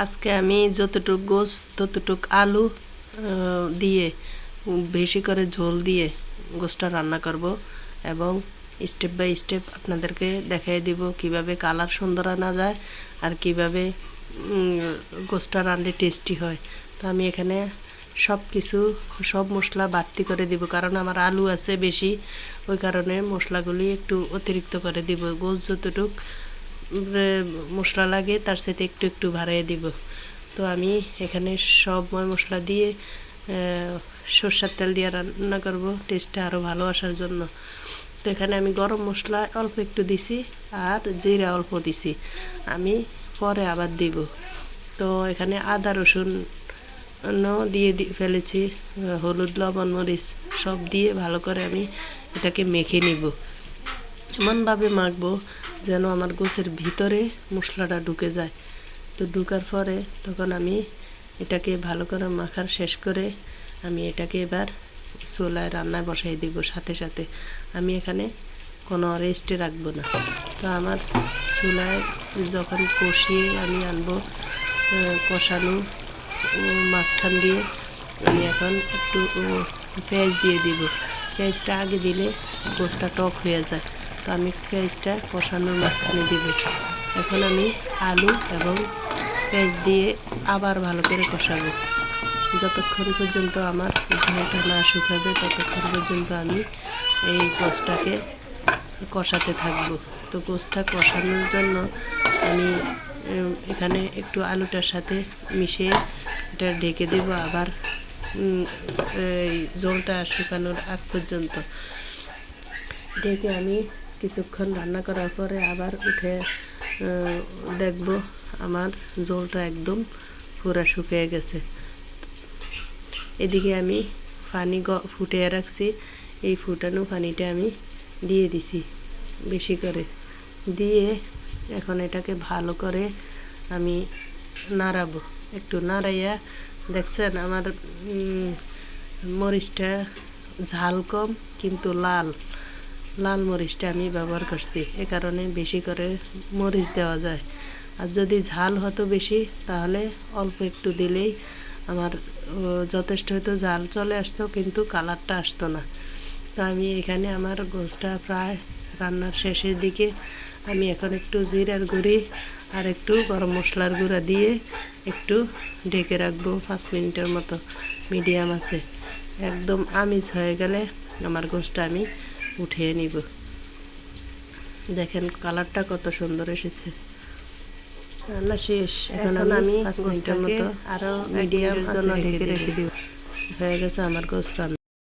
আজকে আমি যতটুক গোস ততটুক আলু দিয়ে, বেশি করে ঝোল দিয়ে গোসটা রান্না করব এবং স্টেপ বাই স্টেপ আপনাদেরকে দেখাই দিব কীভাবে কালার সুন্দর আনা যায় আর কীভাবে গোসটা রানলে টেস্টি হয়। তো আমি এখানে সব কিছু সব মশলা বাড়তি করে দিব, কারণ আমার আলু আছে বেশি, ওই কারণে মশলাগুলি একটু অতিরিক্ত করে দিব। গোস যতটুক মশলা লাগে, তার সাথে একটু একটু বাড়িয়ে দিব। তো আমি এখানে সব ময় মশলা দিয়ে সর্ষের তেল দিয়ে রান্না করব টেস্টটা আরও ভালো আসার জন্য। তো এখানে আমি গরম মশলা অল্প একটু দিছি, আর জিরা অল্প দিছি। আমি পরে আবার দিব। তো এখানে আদা, রসুন দিয়ে ফেলেছি হলুদ, লবণ, মরিচ, সব দিয়ে ভালো করে আমি এটাকে মেখে নিব। এমনভাবে মাখবো যেন আমার গোছের ভিতরে মশলাটা ঢুকে যায়। তো ঢুকার পরে তখন আমি এটাকে ভালো করে মাখার শেষ করে আমি এটাকে এবার চুলায় রান্নায় বসাই দিব। সাথে সাথে আমি এখানে কোনো রেস্টে রাখব না। তো আমার চুলায় যখন কষিয়ে আমি আনব কষানো মাঝখান দিয়ে আমি এখন একটু পেঁয়াজ দিয়ে দিব। পেঁয়াজটা আগে দিলে গোসটা টক হয়ে যায়। তো আমি পেঁয়াজটা কষানোর মাঝখানে দিব। এখন আমি আলু এবং পেঁয়াজ দিয়ে আবার ভালো করে কষাবো। যতক্ষণ পর্যন্ত আমার ঝোলটা না শুকাবে ততক্ষণ পর্যন্ত আমি এই গোসটাকে কষাতে থাকব। তো গোসটা কষানোর জন্য আমি এখানে একটু আলুটার সাথে মিশিয়ে এটা ঢেকে দেব আবার এই জলটা শুকানোর আগ পর্যন্ত। ঢেকে আমি কিছুক্ষণ রান্না করার পরে আবার উঠে দেখব আমার জলটা একদম পুরা শুকিয়ে গেছে। এদিকে আমি পানি ফুটিয়ে রাখছি। এই ফুটানো পানিটা আমি দিয়ে দিছি বেশি করে। দিয়ে এখন এটাকে ভালো করে আমি নাড়াবো। একটু নাড়াইয়া দেখছেন আমার মরিচটা ঝাল কম কিন্তু লাল। লাল মরিচটা আমি ব্যবহার করছি। এ কারণে বেশি করে মরিচ দেওয়া যায়। আর যদি ঝাল হতো বেশি, তাহলে অল্প একটু দিলেই আমার যথেষ্ট হয়তো ঝাল চলে আসতো, কিন্তু কালারটা আসতো না। তো আমি এখানে আমার গোসটা প্রায় রান্নার শেষের দিকে আমি এখন একটু জিরার গুঁড়ি আর একটু গরম মশলার গুঁড়া দিয়ে একটু ঢেকে রাখব পাঁচ মিনিটের মতো। মিডিয়াম আছে। একদম আমিষ হয়ে গেলে আমার গোসটা আমি উঠিয়ে নিব। দেখেন কালারটা কত সুন্দর এসেছে। রান্না শেষ। এখন আমি পাঁচ মিনিটের মতো আরও মিডিয়াম জন্য ঢেকে রেখে দিব। হয়ে গেছে আমার গোস রান্না।